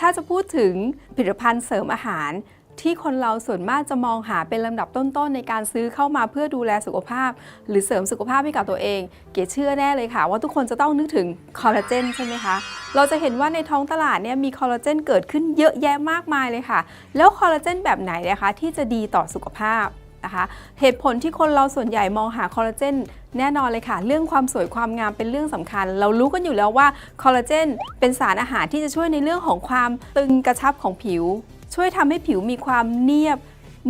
ถ้าจะพูดถึงผลิตภัณฑ์เสริมอาหาร ที่คนเราส่วนมากจะมองหาเป็นลำดับต้นๆ ในการซื้อเข้ามาเพื่อดูแลสุขภาพ หรือเสริมสุขภาพให้กับตัวเอง เก๋เชื่อแน่เลยค่ะ ว่าทุกคนจะต้องนึกถึงคอลลาเจนใช่ไหมคะเราจะเห็นว่าในท้องตลาดเนี่ยมีคอลลาเจนเกิดขึ้นเยอะแยะมากมายเลยค่ะ แล้วคอลลาเจนแบบไหนนะคะที่จะดีต่อสุขภาพ นะคะ เหตุผลที่คนเราส่วนใหญ่มองหาคอลลาเจนแน่นอนเลยค่ะ เรื่องความสวยความงามเป็นเรื่องสำคัญ เรารู้กันอยู่แล้วว่าคอลลาเจนเป็นสารอาหารที่จะช่วยในเรื่องของความตึงกระชับของผิว ช่วยทำให้ผิวมีความเนียบ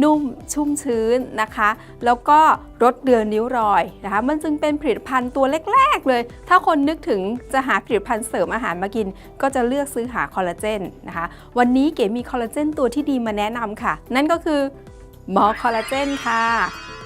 นุ่มชุ่มชื้นนะคะ แล้วก็ลดเดือนนิ้วรอยนะคะ มันจึงเป็นผลิตภัณฑ์ตัวแรกๆเลย ถ้าคนนึกถึงจะหาผลิตภัณฑ์เสริมอาหารมากิน ก็จะเลือกซื้อหาคอลลาเจนนะคะ วันนี้เก๋มีคอลลาเจนตัวที่ดีมาแนะนำค่ะ นั่นก็คือ หมอคอลลาเจนค่ะ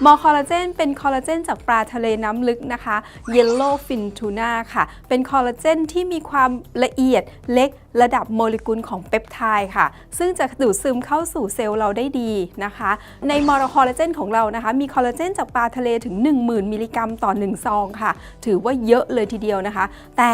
มอคอลลาเจนเป็นคอลลาเจนจากปลาทะเลน้ำลึกนะคะ Yellow Fin Tuna ค่ะ เป็นคอลลาเจนที่มีความละเอียดเล็กระดับโมเลกุลของเปปไทด์ค่ะ ซึ่งจะดูดซึมเข้าสู่เซลล์เราได้ดีนะคะ ในมอคอลลาเจนของเรานะคะ มีคอลลาเจนจากปลาทะเลถึง 10,000 มิลลิกรัมต่อ 1 ซองค่ะ ถือว่าเยอะเลยทีเดียวนะคะ แต่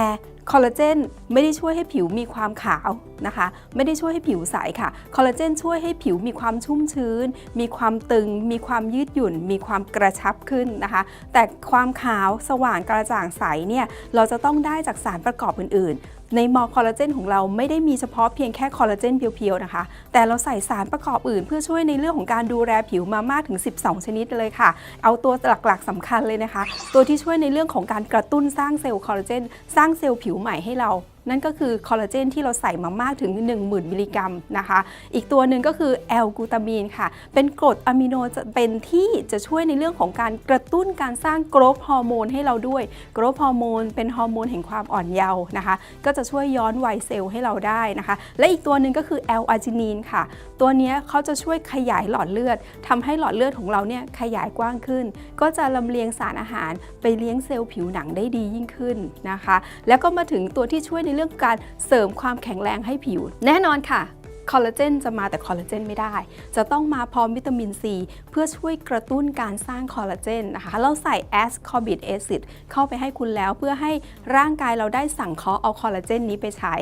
คอลลาเจนไม่ได้ช่วยให้ผิวมีความขาวนะคะ ไม่ได้ช่วยให้ผิวใสค่ะ คอลลาเจนช่วยให้ผิวมีความชุ่มชื้น มีความตึง มีความยืดหยุ่น มีีความกระชับขึ้นนะคะ แต่ความขาวสว่างกระจ่างใสเนี่ยเราจะต้องได้จากสารประกอบอื่นๆในมอคอลลาเจนของเราไม่ได้มีเฉพาะเพียงแค่คอลลาเจนเพียวๆนะคะ แต่เราใส่สารประกอบอื่น เพื่อช่วยในเรื่องของการดูแลผิวมามากถึง 12 ชนิดเลยค่ะ เอาตัวหลักๆสำคัญเลยนะคะ ตัวที่ช่วยในเรื่องของการกระตุ้นสร้างเซลล์คอลลาเจนสร้างเซลล์ผิวใหม่ให้เรา นั่นก็คือคอลลาเจนที่เราใส่มามากถึง 10,000 มิลลิกรัมนะคะ อีกตัวหนึ่งก็คือแอลกูตามีนค่ะ เป็นกรดอะมิโนจะเป็นที่จะช่วยในเรื่องของการกระตุ้นการสร้างโกรทฮอร์โมนให้เราด้วย โกรทฮอร์โมนเป็นฮอร์โมนแห่งความอ่อนเยาว์นะคะ ก็จะช่วยย้อนวัยเซลล์ให้เราได้นะคะ และอีกตัวหนึ่งก็คือแอลอาร์จินีนค่ะ ตัวนี้เขาจะช่วยขยายหลอดเลือดทำให้หลอดเลือดของเราเนี่ยขยายกว้างขึ้น ก็จะลำเลียงสารอาหารไปเลี้ยงเซลล์ผิวหนังได้ดียิ่งขึ้นนะคะ แล้วก็มาถึงตัวที่ช่วยในเรื่องการเสริมความแข็งแรงให้ผิว แน่นอนค่ะคอลลาเจนจะมาแต่คอลลาเจนไม่ได้ จะต้องมาพร้อมวิตามินซี เพื่อช่วยกระตุ้นการสร้างคอลลาเจนนะคะ เราใส่แอสคอบิกแอซิดเข้าไปให้คุณแล้วเพื่อให้ร่างกายเราได้สั่งเคาะเอาคอลลาเจนนี้ไปใช้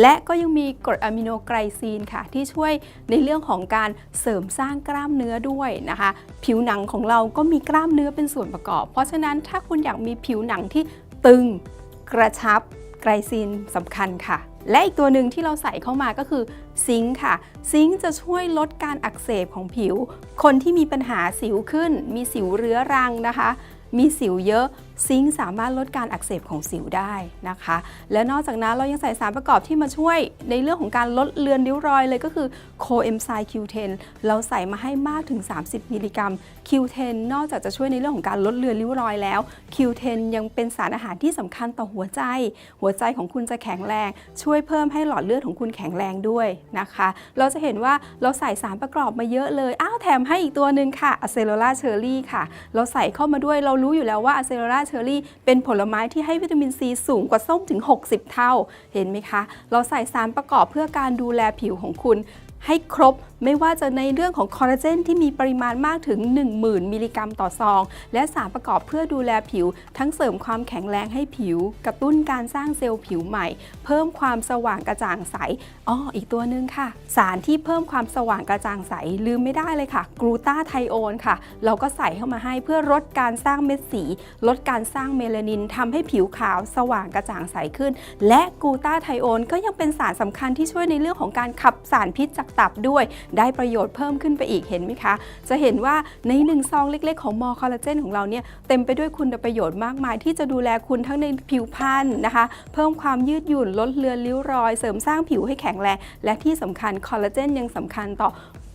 และก็ยังมีกรดอะมิโนไกลซีนค่ะ ที่ช่วยในเรื่องของการเสริมสร้างกล้ามเนื้อด้วยนะคะ ผิวหนังของเราก็มีกล้ามเนื้อเป็นส่วนประกอบ เพราะฉะนั้นถ้าคุณอยากมีผิวหนังที่ตึงกระชับ ไกลซีนสำคัญค่ะ และอีกตัวหนึ่งที่เราใส่เข้ามาก็คือซิงค์ค่ะ ซิงค์จะช่วยลดการอักเสบของผิว คนที่มีปัญหาสิวขึ้น มีสิวเรื้อรังนะคะ มีสิวเยอะ ซิงค์สามารถลดการอักเสบของสิวได้นะคะ และนอกจากนั้นเรายังใส่สารประกอบที่มาช่วยในเรื่องของการลดเลือนริ้วรอยเลยก็คือโคเอนไซม์ Q10 เราใส่มาให้มากถึง 30 มิลลิกรัม Q10 นอกจากจะช่วยในเรื่องของการลดเลือนริ้วรอยแล้ว Q10 ยังเป็นสารอาหารที่สำคัญต่อหัวใจ หัวใจของคุณจะแข็งแรง ช่วยเพิ่มให้หลอดเลือดของคุณแข็งแรงด้วยนะคะ เราจะเห็นว่าเราใส่สารประกอบมาเยอะเลยอ้าวแถมให้อีกตัวหนึ่งค่ะอะเซโ l ล่าเชอร์รี่ค่ะ เราใส่เข้ามาด้วยเรารู้อยู่แล้วว่าอะเซโ l ล่าเชอร์รี่เป็นผลไม้ที่ให้วิตามินซีสูงกว่าส้มถึง 60 เท่า เห็นไหมคะ เราใส่สารประกอบเพื่อการดูแลผิวของคุณให้ครบ ไม่ว่าจะในเรื่องของคอลลาเจนที่มีปริมาณมากถึง 10,000 มิลลิกรัมต่อซอง และสารประกอบเพื่อดูแลผิว ทั้งเสริมความแข็งแรงให้ผิว กระตุ้นการสร้างเซลล์ผิวใหม่ เพิ่มความสว่างกระจ่างใสอ๋ออีกตัวหนึ่งค่ะ สารที่เพิ่มความสว่างกระจ่างใสลืมไม่ได้เลยค่ะกลูตาไทโอนค่ะ เราก็ใส่เข้ามาให้เพื่อลดการสร้างเม็ดสี ลดการสร้างเมลานินทำให้ผิวขาวสว่างกระจ่างใสขึ้น และกลูตาไทโอนก็ยังเป็นสารสำคัญที่ช่วยในเรื่องของการขับสารพิษจากตับด้วยได้ประโยชน์เพิ่มขึ้นไปอีกเห็นไหมคะ จะเห็นว่าในหนึ่งซองเล็ก ๆ ของมอคอลลาเจนของเราเนี่ยเต็มไปด้วยคุณประโยชน์มากมาย ที่จะดูแลคุณทั้งในผิวพรรณนะคะ เพิ่มความยืดหยุ่นลดเลือนริ้วรอย เสริมสร้างผิวให้แข็งแรงและที่สำคัญคอลลาเจนยังสำคัญต่อ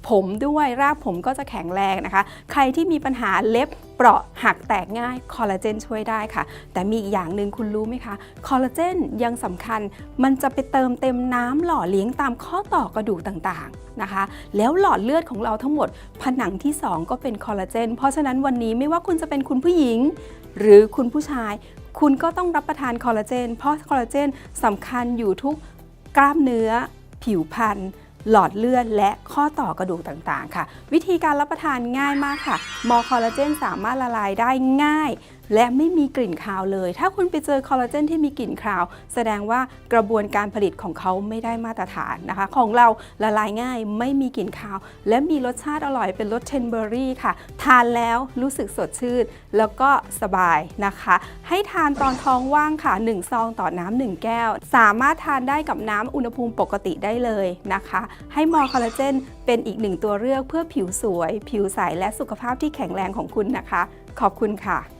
ผมด้วยรากผมก็จะแข็งแรงนะคะ ใครที่มีปัญหาเล็บเปราะหักแตกง่ายคอลลาเจนช่วยได้ค่ะ แต่มีอีกอย่างหนึ่งคุณรู้ไหมคะคอลลาเจนยังสำคัญ มันจะไปเติมเต็มน้ำหล่อเลี้ยงตามข้อต่อกระดูกต่างๆนะคะ แล้วหลอดเลือดของเราทั้งหมด ผนังที่ 2 ก็เป็นคอลลาเจนเพราะฉะนั้นวันนี้ไม่ว่าคุณจะเป็นคุณผู้หญิง หรือคุณผู้ชาย คุณก็ต้องรับประทานคอลลาเจนเพราะคอลลาเจนสำคัญอยู่ทุกกล้ามเนื้อ ผิวพรรณ หลอดเลือด และข้อต่อกระดูกต่างๆ ค่ะ วิธีการรับประทานง่ายมากค่ะ มอคอลลาเจนสามารถละลายได้ง่าย และไม่มีกลิ่นคาวเลย ถ้าคุณไปเจอคอลลาเจนที่มีกลิ่นคาว แสดงว่ากระบวนการผลิตของเขาไม่ได้มาตรฐานนะคะ ของเราละลายง่ายไม่มีกลิ่นคาว และมีรสชาติอร่อยเป็นรสเทนเบอรี่ค่ะ ทานแล้วรู้สึกสดชื่น แล้วก็สบายนะคะ ให้ทานตอนท้องว่างค่ะ 1 ซองต่อน้ำหนึ่งแก้ว สามารถทานได้กับน้ำอุณหภูมิปกติได้เลยนะคะ ให้มอคอลลาเจนเป็นอีกหนึ่งตัวเลือกเพื่อผิวสวย ผิวใสและสุขภาพที่แข็งแรงของคุณนะคะ ขอบคุณค่ะ